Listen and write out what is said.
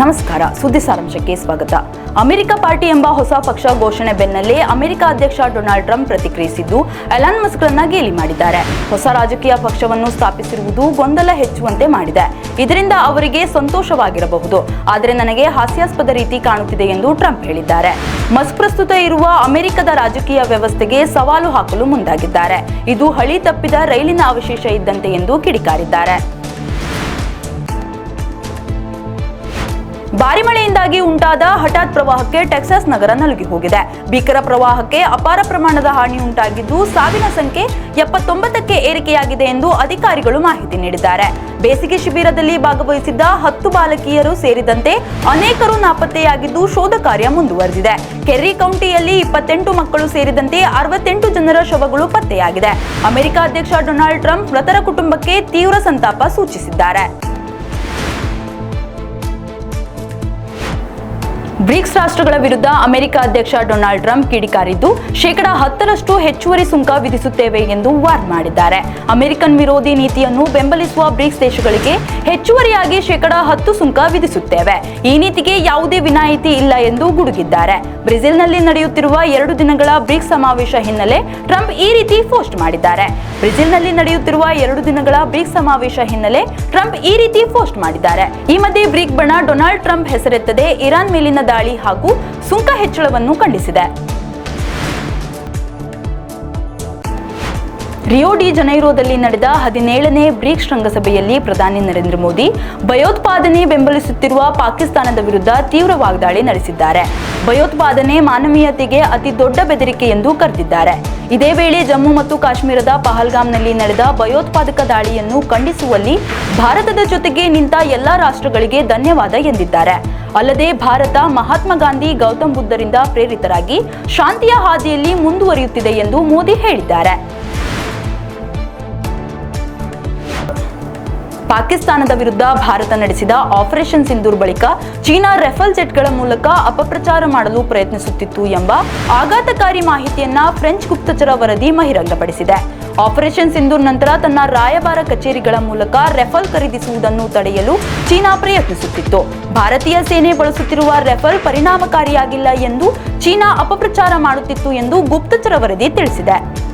ನಮಸ್ಕಾರ, ಸುದ್ದಿ ಸಾರಾಂಶಕ್ಕೆ ಸ್ವಾಗತ. ಅಮೆರಿಕ ಪಾರ್ಟಿ ಎಂಬ ಹೊಸ ಪಕ್ಷ ಘೋಷಣೆ ಬೆನ್ನಲ್ಲೇ ಅಮೆರಿಕ ಅಧ್ಯಕ್ಷ ಡೊನಾಲ್ಡ್ ಟ್ರಂಪ್ ಪ್ರತಿಕ್ರಿಯಿಸಿದ್ದು ಎಲಾನ್ ಮಸ್ಕ್ರನ್ನ ಗೇಲಿ ಮಾಡಿದ್ದಾರೆ. ಹೊಸ ರಾಜಕೀಯ ಪಕ್ಷವನ್ನು ಸ್ಥಾಪಿಸಿರುವುದು ಗೊಂದಲ ಹೆಚ್ಚುವಂತೆ ಮಾಡಿದೆ. ಇದರಿಂದ ಅವರಿಗೆ ಸಂತೋಷವಾಗಿರಬಹುದು. ಆದರೆ ನನಗೆ ಹಾಸ್ಯಾಸ್ಪದ ರೀತಿ ಕಾಣುತ್ತಿದೆ ಎಂದು ಟ್ರಂಪ್ ಹೇಳಿದ್ದಾರೆ. ಮಸ್ಕ್ ಪ್ರಸ್ತುತ ಇರುವ ಅಮೆರಿಕದ ರಾಜಕೀಯ ವ್ಯವಸ್ಥೆಗೆ ಸವಾಲು ಹಾಕಲು ಮುಂದಾಗಿದ್ದಾರೆ. ಇದು ಹಳಿ ತಪ್ಪಿದ ರೈಲಿನ ಅವಶೇಷ ಇದ್ದಂತೆ ಎಂದು ಕಿಡಿಕಾರಿದ್ದಾರೆ. ಭಾರಿ ಮಳೆಯಿಂದಾಗಿ ಉಂಟಾದ ಹಠಾತ್ ಪ್ರವಾಹಕ್ಕೆ ಟೆಕ್ಸಾಸ್ ನಗರ ನಲುಗಿ ಹೋಗಿದೆ. ಭೀಕರ ಪ್ರವಾಹಕ್ಕೆ ಅಪಾರ ಪ್ರಮಾಣದ ಹಾನಿ ಉಂಟಾಗಿದ್ದು ಸಾವಿನ ಸಂಖ್ಯೆ ಎಪ್ಪತ್ತೊಂಬತ್ತಕ್ಕೆ ಏರಿಕೆಯಾಗಿದೆ ಎಂದು ಅಧಿಕಾರಿಗಳು ಮಾಹಿತಿ ನೀಡಿದ್ದಾರೆ. ಬೇಸಿಗೆ ಶಿಬಿರದಲ್ಲಿ ಭಾಗವಹಿಸಿದ್ದ ಹತ್ತು ಬಾಲಕಿಯರು ಸೇರಿದಂತೆ ಅನೇಕರು ನಾಪತ್ತೆಯಾಗಿದ್ದು ಶೋಧ ಕಾರ್ಯ ಮುಂದುವರೆದಿದೆ. ಕೆರ್ರಿ ಕೌಂಟಿಯಲ್ಲಿ ಇಪ್ಪತ್ತೆಂಟು ಮಕ್ಕಳು ಸೇರಿದಂತೆ ಅರವತ್ತೆಂಟು ಜನರ ಶವಗಳು ಪತ್ತೆಯಾಗಿದೆ. ಅಮೆರಿಕ ಅಧ್ಯಕ್ಷ ಡೊನಾಲ್ಡ್ ಟ್ರಂಪ್ ಮೃತರ ಕುಟುಂಬಕ್ಕೆ ತೀವ್ರ ಸಂತಾಪ ಸೂಚಿಸಿದ್ದಾರೆ. ಬ್ರಿಕ್ಸ್ ರಾಷ್ಟ್ರಗಳ ವಿರುದ್ಧ ಅಮೆರಿಕ ಅಧ್ಯಕ್ಷ ಡೊನಾಲ್ಡ್ ಟ್ರಂಪ್ ಕಿಡಿಕಾರಿದ್ದು, ಶೇಕಡಾ ಹತ್ತರಷ್ಟು ಹೆಚ್ಚುವರಿ ಸುಂಕ ವಿಧಿಸುತ್ತೇವೆ ಎಂದು ವಾರ್ನ್ ಮಾಡಿದ್ದಾರೆ. ಅಮೆರಿಕನ್ ವಿರೋಧಿ ನೀತಿಯನ್ನು ಬೆಂಬಲಿಸುವ ಬ್ರಿಕ್ಸ್ ದೇಶಗಳಿಗೆ ಹೆಚ್ಚುವರಿಯಾಗಿ ಶೇಕಡಾ ಹತ್ತು ಸುಂಕ ವಿಧಿಸುತ್ತೇವೆ. ಈ ನೀತಿಗೆ ಯಾವುದೇ ವಿನಾಯಿತಿ ಇಲ್ಲ ಎಂದು ಗುಡುಗಿದ್ದಾರೆ. ಬ್ರೆಜಿಲ್ನಲ್ಲಿ ನಡೆಯುತ್ತಿರುವ ಎರಡು ದಿನಗಳ ಬ್ರಿಕ್ಸ್ ಸಮಾವೇಶ ಹಿನ್ನೆಲೆ ಟ್ರಂಪ್ ಈ ರೀತಿ ಪೋಸ್ಟ್ ಮಾಡಿದ್ದಾರೆ. ಬ್ರೆಜಿಲ್ನಲ್ಲಿ ನಡೆಯುತ್ತಿರುವ ಎರಡು ದಿನಗಳ ಬ್ರಿಕ್ಸ್ ಸಮಾವೇಶ ಹಿನ್ನೆಲೆ ಟ್ರಂಪ್ ಈ ರೀತಿ ಪೋಸ್ಟ್ ಮಾಡಿದ್ದಾರೆ. ಈ ಮಧ್ಯೆ ಬ್ರಿಕ್ ಬಣ ಡೊನಾಲ್ಡ್ ಟ್ರಂಪ್ ಹೆಸರೆತ್ತದೆ, ಇರಾನ್ ಮೇಲಿನ ದಾಳಿ ಹಾಗೂ ಸುಂಕ ಹೆಚ್ಚಳವನ್ನು ಖಂಡಿಸಿದೆ. ರಿಯೋ ಡಿ ಜನೈರೋದಲ್ಲಿ ನಡೆದ ಹದಿನೇಳನೇ ಬ್ರಿಕ್ಸ್ ಶೃಂಗಸಭೆಯಲ್ಲಿ ಪ್ರಧಾನಿ ನರೇಂದ್ರ ಮೋದಿ ಭಯೋತ್ಪಾದನೆ ಬೆಂಬಲಿಸುತ್ತಿರುವ ಪಾಕಿಸ್ತಾನದ ವಿರುದ್ಧ ತೀವ್ರ ವಾಗ್ದಾಳಿ ನಡೆಸಿದ್ದಾರೆ. ಭಯೋತ್ಪಾದನೆ ಮಾನವೀಯತೆಗೆ ಅತಿ ದೊಡ್ಡ ಬೆದರಿಕೆ ಎಂದು ಕರೆದಿದ್ದಾರೆ. ಇದೇ ವೇಳೆ ಜಮ್ಮು ಮತ್ತು ಕಾಶ್ಮೀರದ ಪಹಲ್ಗಾಮ್ನಲ್ಲಿ ನಡೆದ ಭಯೋತ್ಪಾದಕ ದಾಳಿಯನ್ನು ಖಂಡಿಸುವಲ್ಲಿ ಭಾರತದ ಜೊತೆಗೆ ನಿಂತ ಎಲ್ಲಾ ರಾಷ್ಟ್ರಗಳಿಗೆ ಧನ್ಯವಾದ ಎಂದಿದ್ದಾರೆ. ಅಲ್ಲದೆ ಭಾರತ ಮಹಾತ್ಮ ಗಾಂಧಿ ಗೌತಮ್ ಬುದ್ಧರಿಂದ ಪ್ರೇರಿತರಾಗಿ ಶಾಂತಿಯ ಹಾದಿಯಲ್ಲಿ ಮುಂದುವರಿಯುತ್ತಿದೆ ಎಂದು ಮೋದಿ ಹೇಳಿದ್ದಾರೆ. ಪಾಕಿಸ್ತಾನದ ವಿರುದ್ಧ ಭಾರತ ನಡೆಸಿದ ಆಪರೇಷನ್ ಸಿಂಧೂರ್ ಬಳಿಕ ಚೀನಾ ರೆಫಲ್ ಜೆಟ್ಗಳ ಮೂಲಕ ಅಪಪ್ರಚಾರ ಮಾಡಲು ಪ್ರಯತ್ನಿಸುತ್ತಿತ್ತು ಎಂಬ ಆಘಾತಕಾರಿ ಮಾಹಿತಿಯನ್ನ ಫ್ರೆಂಚ್ ಗುಪ್ತಚರ ವರದಿ ಬಹಿರಂಗಪಡಿಸಿದೆ. ಆಪರೇಷನ್ ಸಿಂಧೂರ್ ನಂತರ ತನ್ನ ರಾಯಭಾರ ಕಚೇರಿಗಳ ಮೂಲಕ ರೆಫಲ್ ಖರೀದಿಸುವುದನ್ನು ತಡೆಯಲು ಚೀನಾ ಪ್ರಯತ್ನಿಸುತ್ತಿತ್ತು. ಭಾರತೀಯ ಸೇನೆ ಬಳಸುತ್ತಿರುವ ರೆಫಲ್ ಪರಿಣಾಮಕಾರಿಯಾಗಿಲ್ಲ ಎಂದು ಚೀನಾ ಅಪಪ್ರಚಾರ ಮಾಡುತ್ತಿತ್ತು ಎಂದು ಗುಪ್ತಚರ ವರದಿ ತಿಳಿಸಿದೆ.